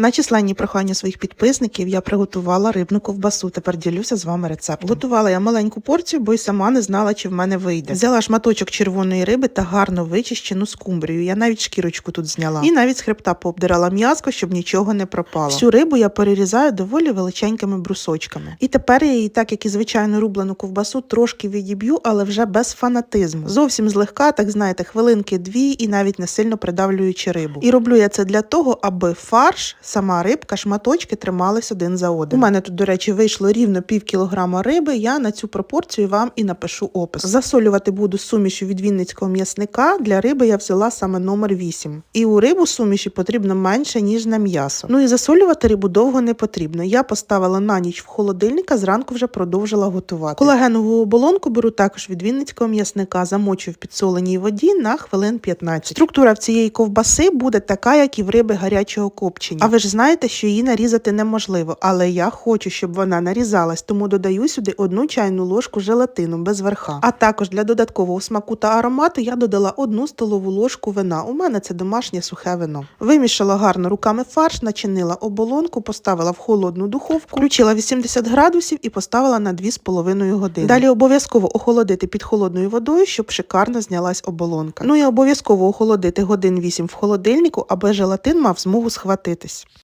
На численні прохання своїх підписників я приготувала рибну ковбасу. Тепер ділюся з вами рецептом. Готувала я маленьку порцію, бо й сама не знала, чи в мене вийде. Взяла шматочок червоної риби та гарно вичищену скумбрію. Я навіть шкірочку тут зняла. І навіть з хребта пообдирала м'язко, щоб нічого не пропало. Всю рибу я перерізаю доволі величенькими брусочками. І тепер я її, так як і звичайно рублену ковбасу, трошки відіб'ю, але вже без фанатизму. Зовсім злегка, так знаєте, хвилинки дві і навіть не сильно придавлюючи рибу. І роблю я це для того, аби фарш, сама рибка, шматочки тримались один за одним. У мене тут, до речі, вийшло рівно пів кілограма риби. Я на цю пропорцію вам і напишу опис. Засолювати буду сумішю від вінницького м'ясника. Для риби я взяла саме номер 8. І у рибу суміші потрібно менше, ніж на м'ясо. Ну і засолювати рибу довго не потрібно. Я поставила на ніч в холодильника, зранку вже продовжила готувати. Колагенову оболонку беру також від вінницького м'ясника, замочую в підсоленій воді на хвилин 15. Структура в цієї ковбаси буде така, як і в риби гарячого копчення. А ж знаєте, що її нарізати неможливо, але я хочу, щоб вона нарізалась, тому додаю сюди одну чайну ложку желатину без верха. А також для додаткового смаку та аромату я додала одну столову ложку вина. У мене це домашнє сухе вино. Вимішала гарно руками фарш, начинила оболонку, поставила в холодну духовку, включила 80 градусів і поставила на 2,5 години. Далі обов'язково охолодити під холодною водою, щоб шикарно знялась оболонка. Ну і обов'язково охолодити годин 8 в холодильнику, аби желатин мав змогу схватитись.